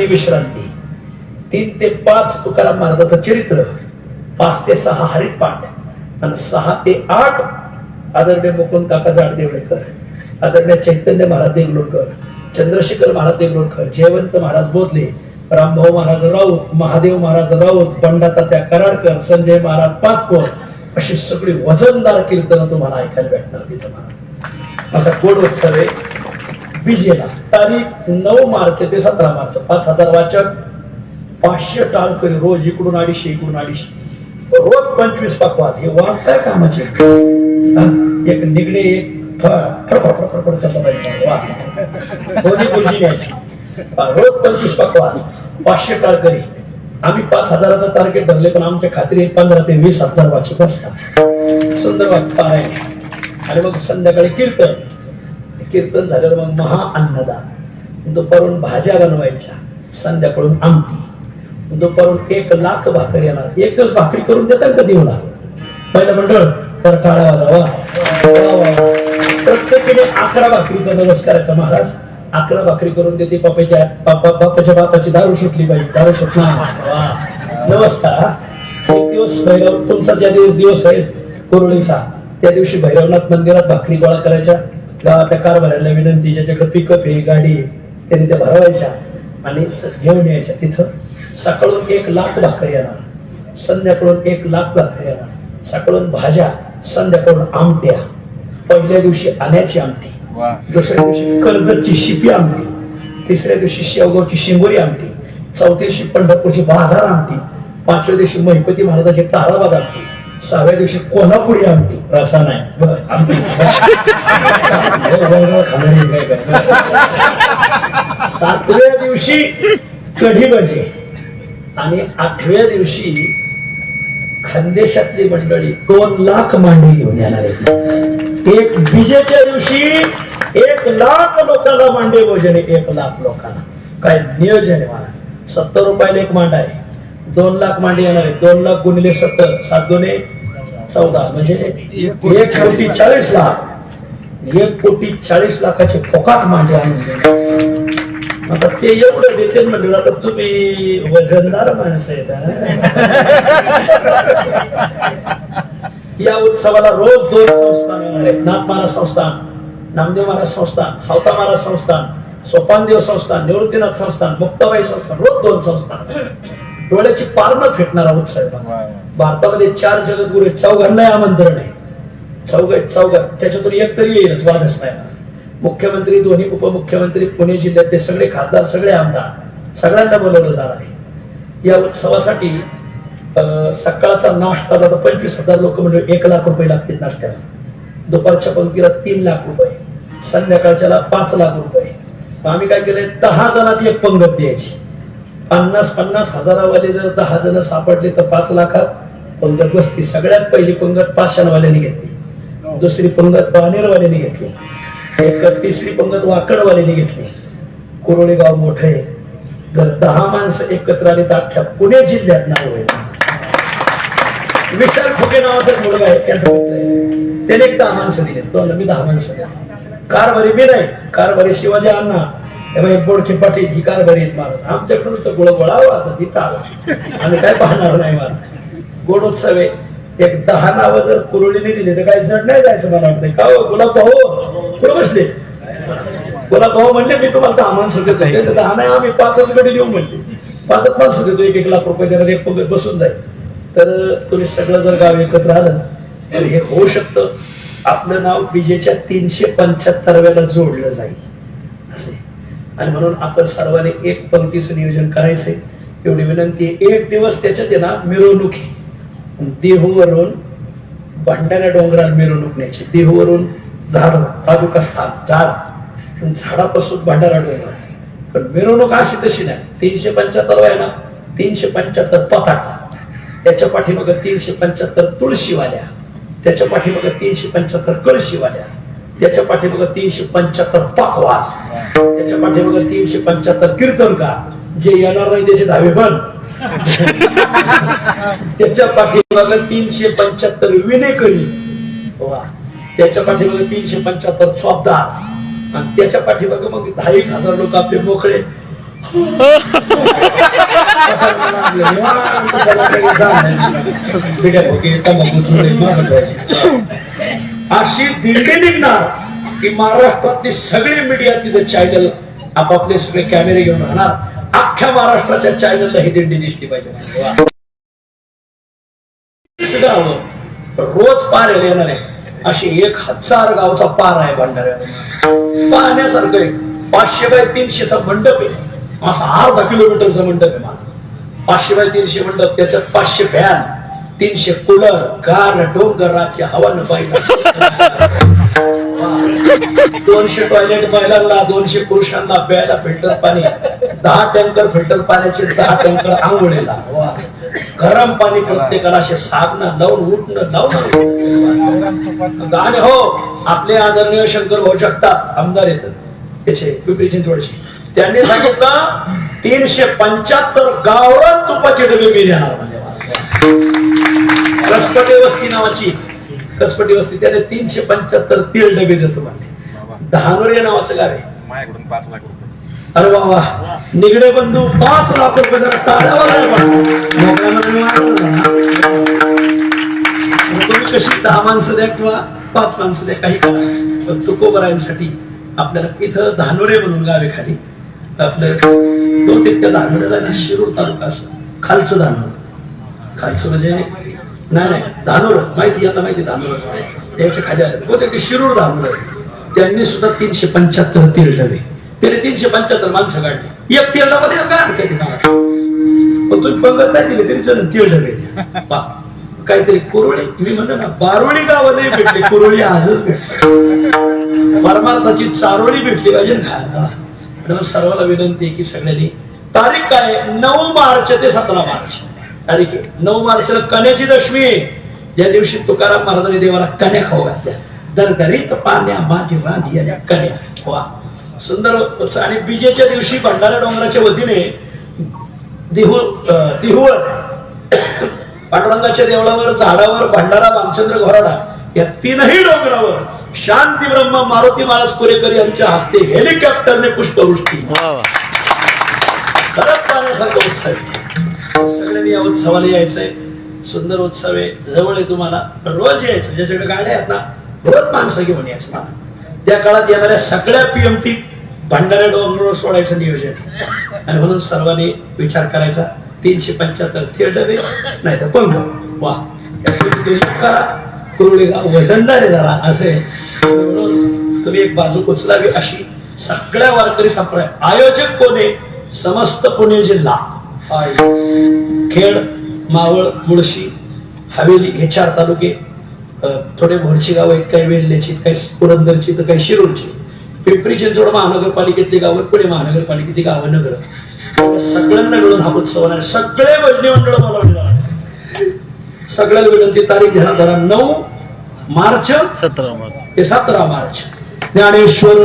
आणि विश्रांती. तीन ते पाच तुकाराम महाराजाचं चरित्र पाच ते सहा हरिपाठ आणि सहा ते आठ आदरणीय मुकुंद काका जाडदेवळेकर आदरणीय चैतन्य महाराज देवलोकर चंद्रशेखर महाराज देवलोकर जयवंत महाराज बोधले रामभाऊ महाराज राऊत महादेव महाराज राऊत बंडातात्या कराडकर संजय महाराज पाचपोर अशी सगळी वजनदार कीर्तन तुम्हाला ऐकायला भेटणार तिथं. मला असा उत्सव आहे. विजेला तारीख नऊ मार्च ते सतरा मार्च पाच हजार वाचक पाचशे टाळकरी रोज इकडून अडीचशे इकडून अडीचशे रोज पंचवीस पकवाद हे वाचताय कामाचे एक निगडे एक वा. दोन्ही गोष्टी घ्यायची रोज पंचवीस पकवाद पाचशे टाळकरी आम्ही पाच हजाराचा टार्गेट धरले पण आमच्या खात्री पंधरा ते वीस हजार वाचक असतात सुंदर वाटतं आहे आणि मग संध्याकाळी कीर्तन कीर्तन झाल्यावर मग महा अन्नदान दुपारून भाज्या बनवायच्या संध्याकाळून आमटी. दुपारून एक लाख भाकरी येणार. एकच भाकरी करून देतात कधी देऊला? पहिलं मंडळ तर टाळा प्रत्येकीने अकरा भाकरीचा दिवस करायचा महाराज. अकरा भाकरी करून देते बापाच्या बापा बापाच्या बापाची दारू सुटली पाहिजे दारू सुटणार वा नमस्कार एक दिवस भैरव तुमचा ज्या दिवस दिवस आहे कुरळीचा त्या दिवशी भैरवनाथ मंदिरात भाकरी गोळा करायच्या. गावातल्या कारभाऱ्याला विनंती ज्याच्याकडे पिकअप आहे गाडी आहे त्यांनी त्या भरवायच्या आणि घेऊन यायच्या तिथं. सकाळून एक लाख भाकरी येणार संध्याकाळून एक लाख भाकरी येणार सकाळून भाज्या संध्याकाळून आमट्या पहिल्या दिवशी आण्याची आमटी दुसऱ्या दिवशी कर्जतची शिपी आमटी तिसऱ्या दिवशी शेवगावची शिंगोरी आमटी चौथ्या दिवशी पंढरपूरची बाजार आमटी पाचव्या दिवशी महिपती महाराजाची ताराबाद आमटी सहाव्या दिवशी कोल्हापुरी आमटी. रसा नाही. आमटी. खाणारी काय काय. सातव्या दिवशी कढी भजी. आणि आठव्या दिवशी खानदेशातली मंडळी दोन लाख मांडी घेऊन येणार आहेत. एक बीजेच्या दिवशी एक लाख लोकांना मांडे भोजन एक लाख लोकांना. काय नियोजन आहे मला. सत्तर रुपयाला एक मांड आहे. दोन लाख मांडे येणार आहे दोन लाख गुणिले सत्तर. सात दोने चौदा म्हणजे एक कोटी चाळीस लाख. एक कोटी चाळीस लाखाचे फोकाट मांडे आणून देणार. आता ते एवढं देते म्हणजे आता तुम्ही वजनदार माणसं आहेत या उत्सवाला रोज दोन संस्थान येणार आहेत नाथ महाराज संस्थान नामदेव महाराज संस्थान सावता महाराज संस्थान सोपानदेव संस्थान निवृत्तीनाथ संस्थान मुक्ताबाई संस्थान रोज दोन संस्थान डोळ्याची पारणं फेटणारा उत्सव आहे बघा. भारतामध्ये चार जगद्गुरु आहेत. चौघांना आमंत्रण आहे. चौघ चौघात त्याच्यातून एक तरी येईलच वादच नाही मुख्यमंत्री दोन्ही उपमुख्यमंत्री पुणे जिल्ह्यातले सगळे खासदार सगळे आमदार सगळ्यांना बोलवलं जाणार आहे. या उत्सवासाठी सकाळचा नाश्ता आता पंचवीस हजार लोक म्हणजे एक लाख रुपये लागतील नाश्त्याला. दुपारच्या पंक्तीला तीन लाख रुपये. संध्याकाळच्याला पाच लाख रुपये. आम्ही काय केलंय? दहा जणांची एक पंगत द्यायची. पन्नास पन्नास हजारावाले जर दहा जण सापडले तर पाच लाखात पंगत बसती सगळ्यात पहिली पंगत पाचशेवाल्याने घेतली. दुसरी पंगत बाणेरवाल्याने घेतली. तिसरी पंगत वाकडवाल्याने घेतली. कुरोळे गाव मोठं आहे. जर दहा माणसं एकत्र आली तर अख्ख्या पुणे जिल्ह्यात नाव होईल. विशाल फुके नावाचा मुलगा आहे. त्याचं. त्याने एक दहा माणसं दिले. मी दहा माणसं द्या. कारभारी मी नाही. कारभारी शिवाजी अण्णा. त्यामुळे बोडके पाटील ही कारभारी आहेत मला आमच्याकडून तर गोळ गोळा वाचा ती टाळा आम्ही काय पाहणार नाही मला गोडोत्सव आहे एक दहा नावं जर कुरळीने दिली तर काही जड नाही जायचं मला वाटतं का हो? गुलाब भाऊ? कुठं बसले? गुलाब भाऊ म्हणले मी तुम्हाला दहा माणसं देत आहे तर दहा नाही आम्ही पाचच गडी देऊ म्हणले. पाचच माणसं देतो एक एक लाख रुपये देणार एक पगत बसून जाईल. तर तुम्ही सगळं जर गाव एकत्र आलं तर हे होऊ शकतं. आपलं नाव विजेच्या तीनशे पंच्याहत्तरव्याला जोडलं जाईल. आणि म्हणून आपण सर्वांनी एक पंक्तीचं नियोजन करायचंय. एवढी विनंती आहे. एक दिवस त्याच्यात ना मिरवणूक आहे. देहूवरून भंडारा डोंगराला मिरवणूक न्यायची देहूवरून झाड तालुका स्थान झाड. पण झाडापासून भंडारा डोंगर पण मिरवणूक अशी तशी नाही. तीनशे पंच्याहत्तर आहे ना तीनशे पंच्याहत्तर पताका. त्याच्या पाठीमागं तीनशे पंच्याहत्तर तुळशीवाल्या. त्याच्या पाठीमागं तीनशे पंच्याहत्तर कळशीवाल्या. त्याच्या पाठीमागं तीनशे पंच्याहत्तर पाकवास त्याच्या पाठीमागं तीनशे पंच्याहत्तर कीर्तनकार जे येणार नाही त्याचे दहावे बंद. त्याच्या पाठीमागं तीनशे पंच्याहत्तर विनेकरी. त्याच्या पाठीमागं तीनशे पंच्याहत्तर चौपदार आणि त्याच्या पाठीमागं मग दहा एक हजार लोक आपले मोकळे. अशी दिंडी निघणार की महाराष्ट्रातली सगळी मीडिया तिथे चॅनल आपापले सगळे कॅमेरे घेऊन राहणार. अख्ख्या महाराष्ट्राच्या चॅनलला ही दिंडी दिसली पाहिजे. रोज पार येणार आहे अशी एक हजार गावचा पार आहे भंडाऱ्यावर पाहण्यासारखं आहे पाचशे बाय तीनशेचा मंडप आहे. असा अर्धा किलोमीटरचा मंडप आहे माझा पाचशे बाय तीनशे मंडप त्याच्यात पाचशे फॅन तीनशे कूलर गार डोंगराची हवा न दोनशे टॉयलेट महिलांना दोनशे पुरुषांना प्यायला फिल्टर पाणी. दहा टँकर फिल्टर पाण्याचे दहा टँकर आंघोळीला. गरम पाणी प्रत्येकाला असे साबणं लावून उठणं लावून आणि हो आपले आदरणीय शंकर भाऊ जगताप आमदार येत त्याचे पिंपरी चिंचवडशी त्यांनी सांगितलं तीनशे पंच्याहत्तर गावरान तुपाचे डबे मी देणार म्हणजे कसपटे वस्ती नावाची कसपटी वस्ती. त्याने तीनशे पंच्याहत्तर तेल डबे देतो म्हणजे धानोरे नावाचं गाव आहे. माझ्याकडून पाच लाख रुपये. अरे बाबा निगडे बंधू पाच लाख रुपये जरा. मोकळ्यामध्ये ना. तुम्ही कशी दहा माणसं द्या किंवा पाच माणसं द्या काही करा. पण तुकोबरायांसाठी आपल्याला इथं धानोरे म्हणून गावे खाली. आपलं बहुतेक त्या धानोऱ्याला ना शिरूर तालुका असं. खालचं धानोर. खालचं म्हणजे नाही नाही. धानोर माहिती आता माहिती धानोर त्याच्याखाली आले. ते शिरूर धानोर त्यांनी सुद्धा तीनशे पंच्याहत्तर तीळ डबे त्याने तीनशे पंच्याहत्तर माणसं काढली. एक तीळ डबा त्याला काय हरकत पण तुम्ही पंगत नाही दिली तरी चलन तीळ डबे काहीतरी कुरळी मी म्हणतो ना बारोळी गावाला भेटली कुरळी आजच भेटली. परमार्थाची चारोळी भेटली पाहिजे ना. सर्वाला विनंती आहे की सगळ्यांनी तारीख काय नऊ मार्च ते सतरा मार्च. आहे नऊ मार्चला कन्याची दशमी. ज्या दिवशी तुकाराम महाराजांनी देवाला कन्या खाऊ घातल्या. दरदरीत पाण्या माझी राधी आल्या कन्या. वा. सुंदर. आणि बीजेच्या दिवशी भंडारा डोंगराच्या वतीने देहू देहूवर पांडुरंगाच्या देवळावर झाडावर भंडारा रामचंद्र घोराडा या तीनही डोंगरावर शांती ब्रह्म मारुती महाराज पुरेकर यांच्या हस्ते हेलिकॉप्टरने पुष्पवृष्टी. खरंच पाहण्यासारखा उत्सव आहे. सगळ्यांनी या उत्सवाला यायचंय. सुंदर उत्सव आहे जवळ आहे तुम्हाला रोज यायचं. ज्याच्याकडे गाड्या आहेत ना रोज माणसं घेऊन यायचं मला. त्या काळात येणाऱ्या सगळ्या पीएमटी भांडाऱ्या डोंगरावर सोडायचं नियोजन. आणि म्हणून सर्वांनी विचार करायचा तीनशे पंच्याहत्तर थिएटर आहे नाही तर पंग वा. करा. कुरुळे गाव वजनदार आहे जरा असे तुम्ही एक बाजू उचलावी अशी सगळ्या वारकरी संप्रदाय. आयोजक कोण आहे? समस्त पुणे जिल्हा. खेड मावळ मुळशी हवेली हे चार तालुके थोडे भोरची गाव आहेत काही वेल्ल्याची काही पुरंदरची तर काही शिरूरची पिंपरी चिंचवड महानगरपालिकेतली गावं पुणे महानगरपालिकेची गावं नगर. सगळ्यांना मिळून हा उत्सव आहे सगळे भजनी मंडळ बोलावलेलं आहे. सगळ्याला विनंती तारीख ध्यानात धरा नऊ मार्च सतरा मार्च. ते सतरा मार्च. ज्ञानेश्वर